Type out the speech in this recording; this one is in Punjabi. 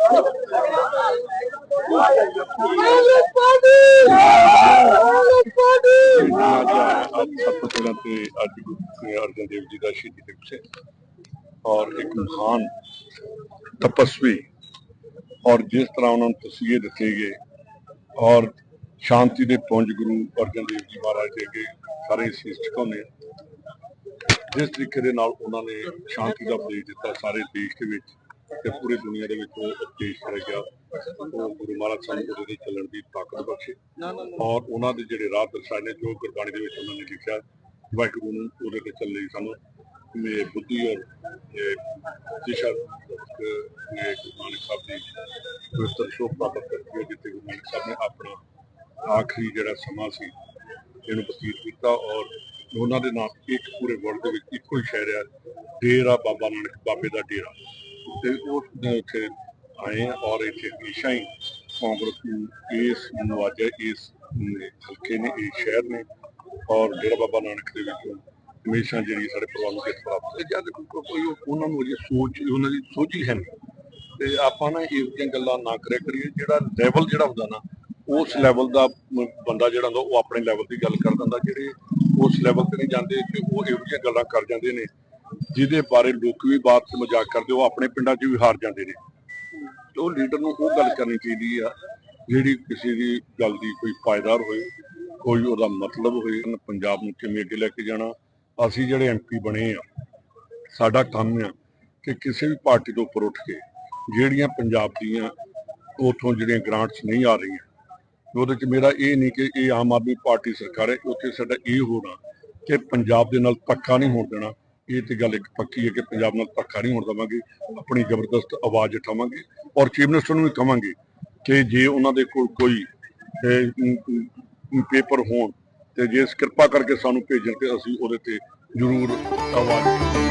मतलब ਪਾਰਟੀ ਅੱਜ ਸਭ ਤੋਂ ਪਹਿਲਾਂ ਤੇ ਅੱਜ ਗੁਰੂ ਅਰਜਨ ਦੇਵ ਜੀ ਦਾ ਸ਼ਹੀਦੀ ਦਿਵਸ ਹੈ ਔਰ ਇੱਕ ਮਹਾਨ ਤਪਸਵੀ ਔਰ ਜਿਸ ਤਰ੍ਹਾਂ ਉਹਨਾਂ ਨੂੰ ਤਸੀਹੇ ਦਿੱਤੇ ਗਏ ਔਰ ਸ਼ਾਂਤੀ ਦੇ ਪੁੰਜ ਗੁਰੂ ਅਰਜਨ ਦੇਵ ਜੀ ਮਹਾਰਾਜ ਦੇ ਅੱਗੇ ਸਾਰੇ ਸੀਸ ਝੁਕਾਉਂਦੇ ਜਿਸ ਤਰੀਕੇ ਦੇ ਨਾਲ ਉਹਨਾਂ ਨੇ ਸ਼ਾਂਤੀ ਦਾ ਉਪਦੇਸ਼ ਦਿੱਤਾ ਸਾਰੇ ਦੇਸ਼ ਦੇ ਵਿੱਚ। ਤੇ ਪੂਰੀ ਦੁਨੀਆ ਦੇ ਵਿੱਚ ਉਹ ਉਪਦੇਸ਼ ਕਰਿਆ ਗਿਆ। ਉਹ ਗੁਰੂ ਮਹਾਰਾਜ ਸਾਨੂੰ ਉਹਦੇ ਤੇ ਚੱਲਣ ਦੀ ਤਾਕਤ ਬਖਸ਼ੇ। ਔਰ ਉਹਨਾਂ ਦੇ ਜਿਹੜੇ ਰਾਹ ਦਰਸਾਏ ਨੇ, ਜੋ ਗੁਰਬਾਣੀ ਦੇ ਵਿੱਚ ਉਹਨਾਂ ਨੇ ਲਿਖਿਆ, ਵਾਹਿਗੁਰੂ ਨੂੰ ਉਹਦੇ ਤੇ ਚੱਲਣ ਲਈ ਸਾਨੂੰ ਮੇ ਬੁੱਧੀ ਔਰ ਦਿਸ਼ਾ ਇਹ ਗੁਰੂ ਨਾਨਕ ਸਾਹਿਬ ਦੀ ਪਵਿੱਤਰ ਸ਼ੋਭ ਪ੍ਰਾਪਤ ਕਰਕੇ ਜਿੱਥੇ ਗੁਰੂ ਨਾਨਕ ਸਾਹਿਬ ਨੇ ਆਪਣਾ ਆਖਰੀ ਜਿਹੜਾ ਸਮਾਂ ਸੀ, ਇਹਨੂੰ ਬਤੀਤ ਕੀਤਾ। ਔਰ ਉਹਨਾਂ ਦੇ ਨਾਮ ਇੱਕ ਪੂਰੇ ਵਰਲਡ ਦੇ ਵਿੱਚ ਇੱਕੋ ਹੀ ਸ਼ਹਿਰ ਹੈ ਡੇਰਾ ਬਾਬਾ ਨਾਨਕ, ਬਾਬੇ ਦਾ ਡੇਰਾ। ਤੇ ਉਸ ਦੇ ਉੱਥੇ ਆਏ ਆ ਔਰ ਇੱਥੇ ਹਮੇਸ਼ਾ ਹੀ ਕਾਂਗਰਸ ਨੂੰ ਇਸ ਨਵਾਜਾ ਇਸ ਹਲਕੇ ਨੇ ਇਸ ਸ਼ਹਿਰ ਨੇ ਔਰ ਡੇਰਾ ਬਾਬਾ ਨਾਨਕ ਦੇ ਵਿੱਚ ਹਮੇਸ਼ਾ ਜਿਹੜੀ ਸਾਡੇ ਪਰਿਵਾਰ ਨੂੰ ਜਿੱਤ ਪ੍ਰਾਪਤ ਹੈ ਜਦ ਕੋਈ ਉਹਨਾਂ ਨੂੰ ਅਜੇ ਸੋਚ, ਉਹਨਾਂ ਦੀ ਸੋਚ ਹੀ ਹੈ ਨਹੀਂ। ਤੇ ਆਪਾਂ ਨਾ ਇਹ ਜਿਹੀਆਂ ਗੱਲਾਂ ਨਾ ਕਰਿਆ ਕਰੀਏ, ਜਿਹੜਾ ਲੈਵਲ ਜਿਹੜਾ ਹੁੰਦਾ ਨਾ, ਉਸ ਲੈਵਲ ਦਾ ਬੰਦਾ ਜਿਹੜਾ ਹੁੰਦਾ, ਉਹ ਆਪਣੇ ਲੈਵਲ ਦੀ ਗੱਲ ਕਰ ਦਿੰਦਾ ਜਿਹੜੇ ਉਸ ਲੈਵਲ ਤੇ ਨਹੀਂ ਜਾਂਦੇ, ਤੇ ਉਹ ਇਹੋ ਜਿਹੀਆਂ ਗੱਲਾਂ ਕਰ ਜਾਂਦੇ ਨੇ। ਜਿਹਦੇ ਬਾਰੇ ਲੋਕ ਵੀ ਬਾਤ ਚ ਮਜ਼ਾਕ ਕਰਦੇ, ਉਹ ਆਪਣੇ ਪਿੰਡਾਂ 'ਚ ਵੀ ਹਾਰ ਜਾਂਦੇ ਨੇ। ਉਹ ਲੀਡਰ ਨੂੰ ਉਹ ਗੱਲ ਕਰਨੀ ਚਾਹੀਦੀ ਆ, ਜਿਹੜੀ ਕਿਸੇ ਦੀ ਗੱਲ ਦੀ ਕੋਈ ਪਾਇਦਾਰ ਹੋਏ, ਕੋਈ ਉਹਦਾ ਮਤਲਬ ਹੋਏ, ਪੰਜਾਬ ਨੂੰ ਕਿਵੇਂ ਅੱਗੇ ਲੈ ਕੇ ਜਾਣਾ, ਅਸੀਂ ਜਿਹੜੇ ਐਮਪੀ ਬਣੇ ਆ, ਸਾਡਾ ਕੰਮ ਆ ਕਿ ਕਿਸੇ ਵੀ ਪਾਰਟੀ ਤੋਂ ਉੱਪਰ ਉੱਠ ਕੇ ਜਿਹੜੀਆਂ ਪੰਜਾਬ ਦੀਆਂ ਉਥੋਂ ਜਿਹੜੀਆਂ ਗ੍ਰਾਂਟਸ ਨਹੀਂ ਆ ਰਹੀਆਂ, ਉਹਦੇ ਚ ਮੇਰਾ ਇਹ ਨਹੀਂ ਕਿ ਇਹ ਆਮ ਆਦਮੀ ਪਾਰਟੀ ਸਰਕਾਰ ਹੈ, ਉੱਥੇ ਸਾਡਾ ਇਹ ਹੋਣਾ ਕਿ ਪੰਜਾਬ ਦੇ ਨਾਲ ਧੱਕਾ ਨਹੀਂ ਹੋਣ ਦੇਣਾ ਇਹ ਤੇ ਗੱਲ ਇੱਕ ਪੱਕੀ ਹੈ ਕਿ ਪੰਜਾਬ ਨਾਲ ਧੱਕਾ ਨਹੀਂ ਹੋਣ ਦੇਵਾਂਗੇ, ਆਪਣੀ ਜ਼ਬਰਦਸਤ ਆਵਾਜ਼ ਉਠਾਵਾਂਗੇ ਔਰ ਚੀਫ ਮਿਨਿਸਟਰ ਨੂੰ ਵੀ ਕਹਾਂਗੇ ਕਿ ਜੇ ਉਹਨਾਂ ਦੇ ਕੋਲ ਕੋਈ ਪੇਪਰ ਹੋਣ ਤੇ ਜੇ ਕਿਰਪਾ ਕਰਕੇ ਸਾਨੂੰ ਭੇਜਣ ਤੇ ਅਸੀਂ ਉਹਦੇ ਤੇ ਜ਼ਰੂਰ ਆਵਾਜ਼